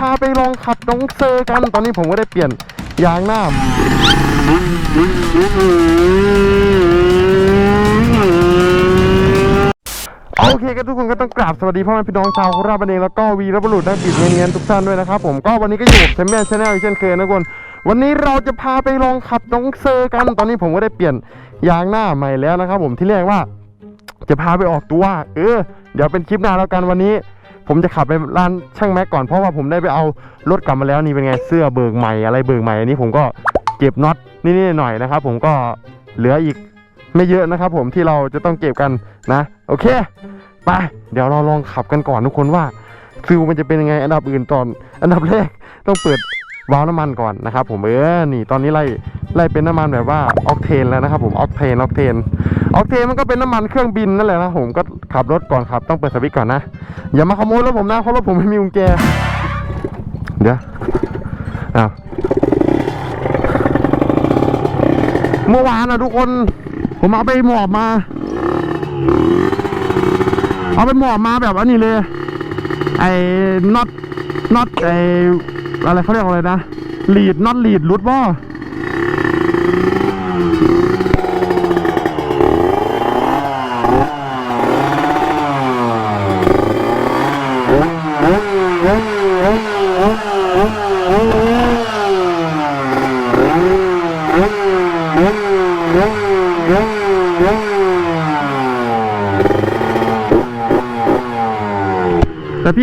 พาไปลองขับน้องเซอร์กัน ตอนนี้ผมก็ได้เปลี่ยนยางหน้า โอเคกันทุกคนก็ต้องกราบสวัสดีพ่อแม่พี่น้องชาวโคราชบันเองแล้วก็วีรบุรุษนักบิดเนียนๆทุกท่านด้วยนะครับผมก็วันนี้ก็อยู่กับแชมเปี้ยนชาแนลเช่นเคยนะทุกคน วันนี้เราจะพาไปลองขับน้องเซอร์กัน ตอนนี้ผมก็ได้เปลี่ยนยางหน้าใหม่แล้วนะครับผมที่เรียกว่าจะพาไปออกตัว เออ เดี๋ยวเป็นคลิปหน้าแล้วกันวันนี้ ผมจะขับไปร้านช่างแม็กก่อนเพราะว่าผมได้ไปเอารถกลับมาแล้วนี่เป็นไงเสื้อเบิกใหม่อะไรเบิกใหม่อันนี้ผมก็เก็บน็อตนี่ๆหน่อยๆนะครับ ผมก็เหลืออีกไม่เยอะนะครับผมที่เราจะต้องเก็บกันนะ โอเคไปเดี๋ยวเราลองขับกันก่อนทุกคนว่าฟิลมันจะเป็นยังไงอันดับอื่นตอน อันดับแรกต้องเปิดวาล์วน้ำมันก่อนนะครับผมเออนี่ตอนนี้ไล่ไล่เป็นน้ำมันแบบว่าออกเทนแล้วนะครับผมออกเทนออกเทน ออเทนมันก็เป็นน้ำมันเครื่องบินนั่นแหละนะผมก็ขับรถก่อนขับ ต้องเปิดสวิตช์ก่อนนะ อย่ามาขโมยรถผมนะเพราะรถผมไม่มีกุญแจ เดี๋ยวอ้าวเมื่อวานนะทุกคน ผมเอาไปหมอบมา เอาไปหมอบมาแบบอันนี้เลย ไอ้น็อตน็อตไอ้อะไรเขาเรียกอะไรนะลีดน็อตลีดรุดบ่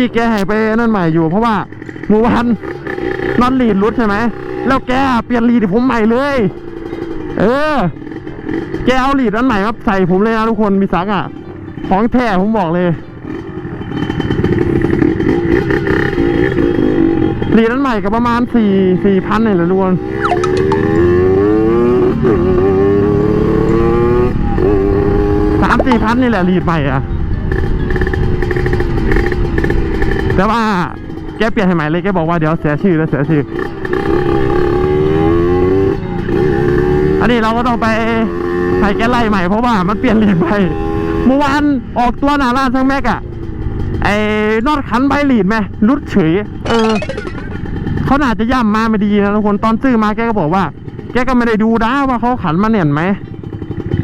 พี่แกให้ไปนั่นใหม่อยู่ เพราะว่าเมื่อวานนอตลีดรุดใช่ไหมแล้วแกเปลี่ยนลีดผมใหม่เลย เออ แกเอาลีดอันใหม่มาใส่ผมเลยนะทุกคนมีสักอะ ของแท้ผมบอกเลยลีดอันใหม่ก็ประมาณสี่สี่พันนี่แหละทุกคนสามสี่พันนี่แหละลีดใหม่อะ แต่ว่าแกเปลี่ยนให้ใหม่เลยแกบอกว่าเดี๋ยวเสียชื่อแล้วเสียชื่อ อันนี้เราก็ต้องไปให้แกไล่ใหม่เพราะว่ามันเปลี่ยนเลีดไปเมื่อวานออกตัวหนาร้านช่างแม็กอะไอ้นอดขันใบหลีดไหมรุดเฉย เออเขาน่าจะย่ำมาไม่ดีนะทุกคนตอนซื้อมาแกก็บอกว่า แกก็ไม่ได้ดูนะว่าเขาขันมาเน่นไหม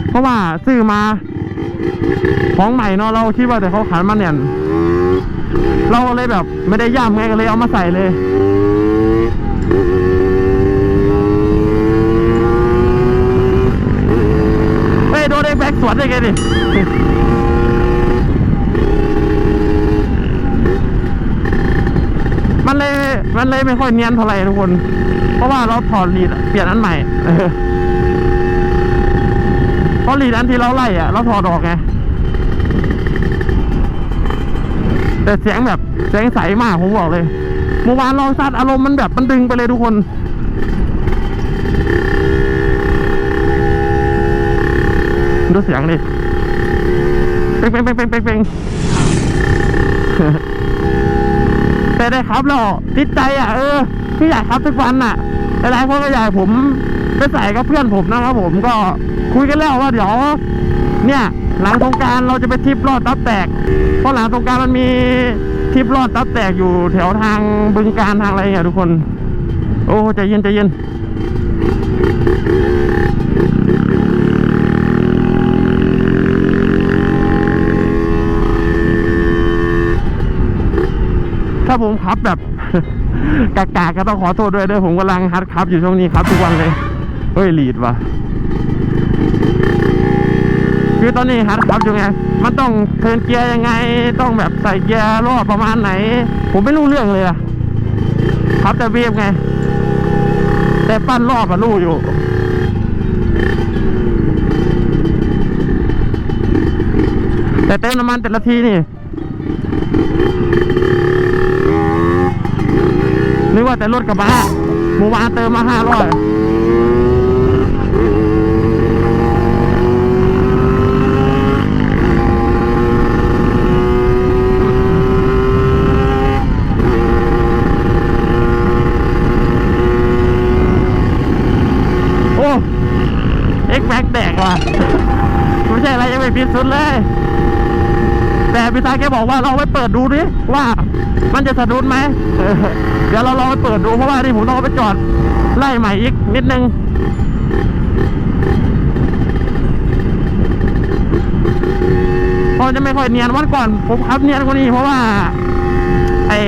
เพราะว่าซื้อมา ของใหม่เนาะเราคิดว่าแต่เขาขันมาเน่น เราเลยแบบไม่ได้ย่ำไงก็เลยเอามาใส่เลยเฮ้ยโดนไอ้แบ็กสวนได้ไงดิมันเลยมันเลยไม่ค่อยเนียนเท่าไหร่ทุกคน เพราะว่าเราถอดลีดเปลี่ยนอันใหม่เออเพราะลีดอันที่เราไล่อะเราถอดออกไง แต่เสียงแบบเสียงใสมากผมบอกเลยเมื่อวานลองซัดอารมณ์มันแบบมันดึงไปเลยทุกคนดูเสียงดิเป่งเป่งเป่งเป่งเป่งเป่งแต่ได้ครับแล้วติดใจอะเออที่อยากครับทุกวันอะหลายๆคนก็อยากให้ผม ไปใส่กับเพื่อนผมนะครับผมก็คุยกันแล้วว่าเดี๋ยวเนี่ยหลังสงการเราจะไปทริปลอดตับแตก เพราะหลังสงการมันมีทริปลอดตับแตกอยู่แถวทางบึงการทางอะไรเงี้ยทุกคน โอ้ใจเย็นใจเย็นถ้าผมขับแบบกากาก็ต้องขอโทษด้วยด้วยผมกำลังฮัดขับอยู่ช่วงนี้ครับทุกวันเลย เฮ้ยลีดว่ะคือตอนนี้ฮัดขับอยู่ไง มันต้องเทินเกียร์ยังไง ต้องแบบใส่เกียร์รอบประมาณไหน ผมไม่รู้เรื่องเลยอะขับแต่เวฟไง แต่ปั้นรอบอะรู้อยู่แต่เติมน้ำมันแต่ละทีนี่ นึกว่าแต่รถกระบะหมู่วานเติมมาห้าร้อยโอ้เอ็กแบ็กแตกว่ะ ไม่ใช่อะไรยังไม่ผิดสุดเลยแต่พี่ตาแกบอกว่าเราไปเปิดดูดิว่ามันจะสะดุดไหมเดี๋ยวเราลองไปเปิดดูเพราะว่านี่ผมต้องไปจอดไล่ใหม่อีกนิดนึงพอจะไม่ค่อยเนียนวันก่อนผมขับเนียนกว่านี้เพราะว่าไอ้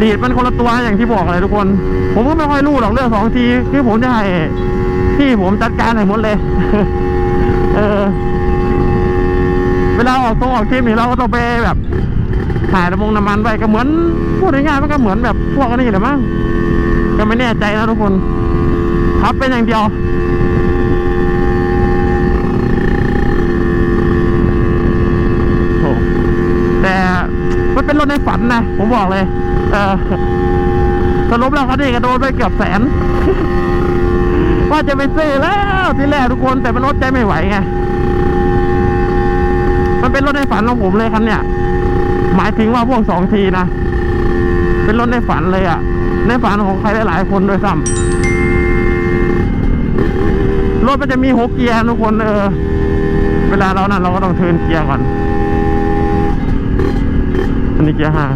ลีดมันคนละตัวอย่างที่บอกเลยทุกคน ผมก็ไม่ค่อยรู้หรอกเรื่องสองทีคือผมจะให้พี่ผมจัดการให้หมดเลย เออ วลาออกตรงออกทีมนี่เราก็ต้องไปแบบถ่ายระมงน้ำมันไว้ก็เหมือนพูดง่ายๆมันก็เหมือนแบบพวกนี้แหละมั้งก็ไม่แน่ใจนะทุกคนครับเป็นอย่างเดียวโอ้แต่มันเป็นรถในฝันนะผมบอกเลย เออสรุปแล้วเขาดีก็โดนไปเกือบแสน ว่าจะไปซื้อแล้วที่แรกทุกคนแต่มันอดใจไม่ไหวไง เป็นรถในฝันของผมเลยคันเนี่ย หมายถึงว่าพวกสองทีนะ เป็นรถในฝันเลยอะในฝันของใครหลายๆคนด้วยซ้ำรถมันจะมีหกเกียร์ทุกคนเออ เวลาเรานั่นเราก็ต้องเทินเกียร์ก่อน อันนี้เกียร์ห้า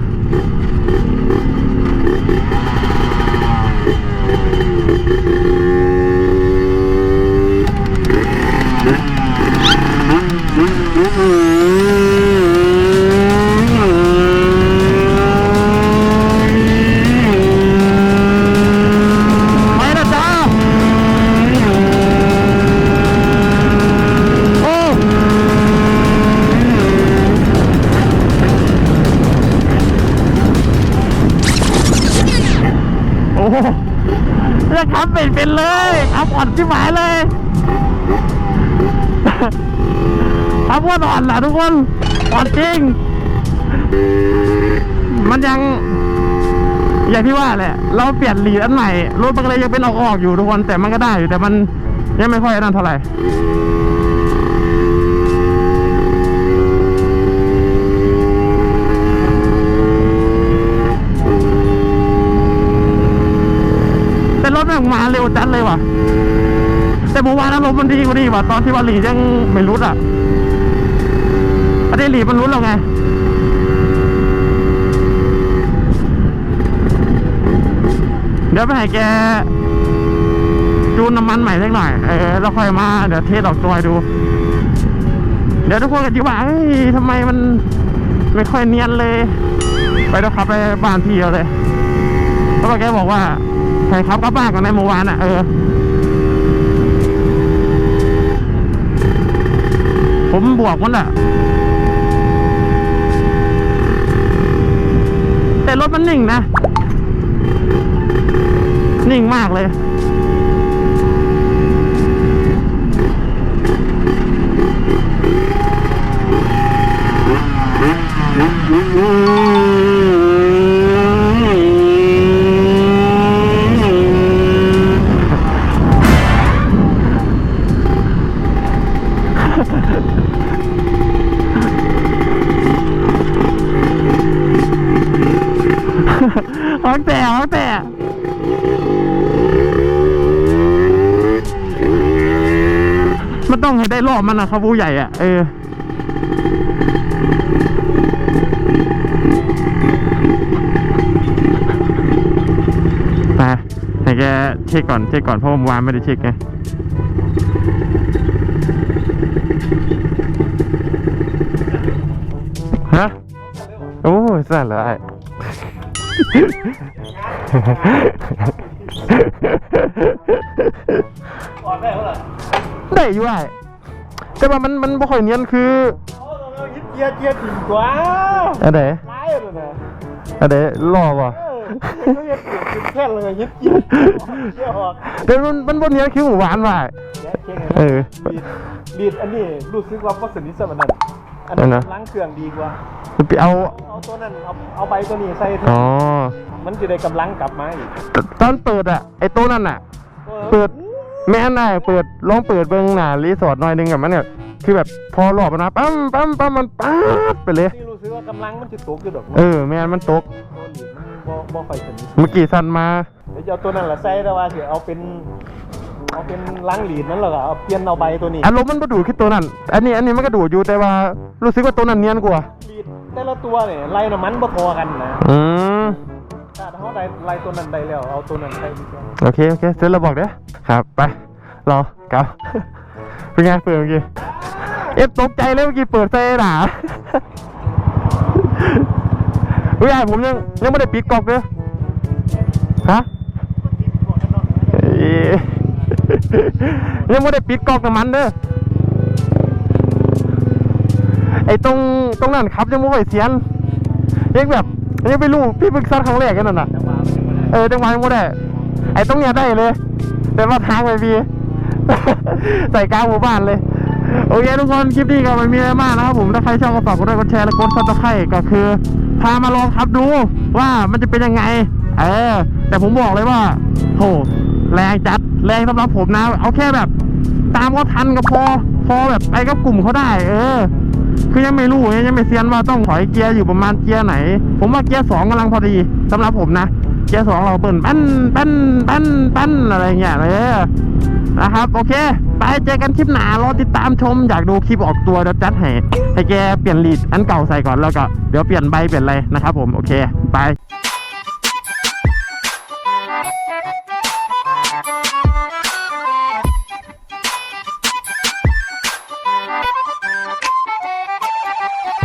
เลือกขับเป็นเป็นเลยขับอ่อนที่หมายเลยขับว่าอ่อนแหละทุกคนอ่อนจริง มันยัง อย่างที่ว่าแหละ เราเปลี่ยนหลีดอันใหม่รถมันก็เลยยังเป็นออกออกอยู่ทุกคนแต่มันก็ได้อยู่แต่มันยังไม่ค่อยนั่นเท่าไหร่ แต่รถแม่งมาเร็วจัดเลยว่ะ แต่ เมื่อวานอารมณ์มันดีกว่านี้ว่ะตอนที่ว่าหลียังไม่รุดอะอันนี้หลีมันรุดแล้วไงเดี๋ยวไปให้แกจูนน้ำมันใหม่สักหน่อย เออแล้วค่อยมาเดี๋ยวเทสออกตัวให้ดู เดี๋ยวทุกคนก็จะว่าเฮ้ยทำไมมันไม่ค่อยเนียนเลย ไปแล้วขับไปบ้านพี่เอาเลยเพราะว่าแกบอกว่าใครขับกลับบ้านกันในเมื่อวานอะเออ ผมบวกมันอะแต่รถมันนิ่งนะ นิ่งมากเลยหางแต่หางแต่ มันต้องให้ได้รอบมันนะครับผู้ใหญ่อะเออไปให้แกเช็คก่อนเช็คก่อนเพราะวาเมื่อวานไม่ได้เช็คไงฮะโอ้สั่นเลย อ้ออกได้เท่าไหร่ได้อยู่ไอ้แต่ว่ามันมันบ่ค่อยเนียนคือโอ้เรายึดเกียร์เกียร์ถิ่นกว่าอันไหนร้ายเลยนะอันไหนรอบ่เออเขายึดเกียร์ถิ่นแค่เลยยึดเกียร์เกียร์ออกแต่มันมันบ่เนียนคือหมู่หวานว่ะเออดีดดีดอันนี้รู้สึกว่าวัสดุสมันนั่น อันอันนั้นั้นนล้างเครื่องดีกว่า ไปเอา เอาตัวนั้นเอาเอาใบตัวนี้ใส่อ๋อมันจะได้กำลังกลับมาอีกตตอนเปิดอะไอ้โต๊ะนั่นอะ เปิด แม่นได้เปิดลองเปิดเบิ่งหน้ารีสอร์ทหน่อยหนึงกับมันเนี่ยคือแบบพอหลอบมันมาปั๊มปั๊มปั๊มมันป๊าดไปเลย นี่รู้สึกว่ากำลังมันจะตกอยู่ดอกเออแม่นมันตก ตัวหลีดมันบ่บ่ค่อยสนิทเมื่อกี้สั่นมา เดี๋ยวจะเอาตัวนั้นละใส่แต่ว่าสิเอาเป็น เอาเป็นล้างหลีดนั่นเหรอเอาเปลี่ยนเอาใบตัวนี้อารมณ์มันประดูดขึ้นตัวนั้น อันนี้อันนี้มันก็ดูดอยู่แต่ว่ารู้สึกว่าตัวนั้นเนียนกว่าหลีดแต่ละตัวเนี่ยไล่น้ำมันบ่พอกันนะอืมถ้าเขาได้ไล่ตัวนั้นได้แล้วเอาตัวนั้นใส่ดีกว่าโอเคโอเคเสร็จแล้วบอกเด้อครับไปรอครับ เป็นไงเปิดเมื่อกี้เอฟตกใจเลยเมื่อกี้เปิดเซ่หนาเฮ้ยผมยังยังไม่ได้ปิดกล่องเลยฮะเอ้ย ยังไม่ได้ปิดกล่องน้ำมันเด้อไอ้ตรงตรงนั้นครับยังไม่ไหวเสียนยังแบบยังไม่รู้พี่เพิ่งซัดครั้งแรกกันนั่นน่ะจังหวะมันยังบ่ได้เออจังหวะยังไม่ได้ ไอ้ตรงเนี้ยได้เลย แต่ว่าทางไปพี่ใส่กลางหมู่บ้านเลยโอเคทุกคนคลิปนี้ก็ไม่มีอะไรมากนะครับผมถ้าใครชอบก็ฝากกดไลค์กดแชร์และกดซับสไครต์ก็คือ พามาลองขับดูว่ามันจะเป็นยังไง เออ แต่ผมบอกเลยว่าโหแรงจัด แรงสำหรับผมนะ เอาแค่แบบ ตามก็ทันก็พอ พอแบบไปกับกลุ่มเขาได้ เออ คือยังไม่รู้ยังไม่เซียนว่าต้องถอยเกียร์อยู่ประมาณเกียร์ไหน ผมว่าเกียร์สองกำลังพอดีสำหรับผมนะเกียร์สองเราเปิดปั้นปั้นปั้นปั้นอะไรเงี้ยเลยนะครับ โอเค ไปเจอกันคลิปหนารอติดตามชมอยากดูคลิปออกตัวเดี๋ยวจัดให้ให้แกเปลี่ยนลีดอันเก่าใส่ก่อนแล้วก็เดี๋ยวเปลี่ยนใบเปลี่ยนอะไรนะครับผมโอเค ไป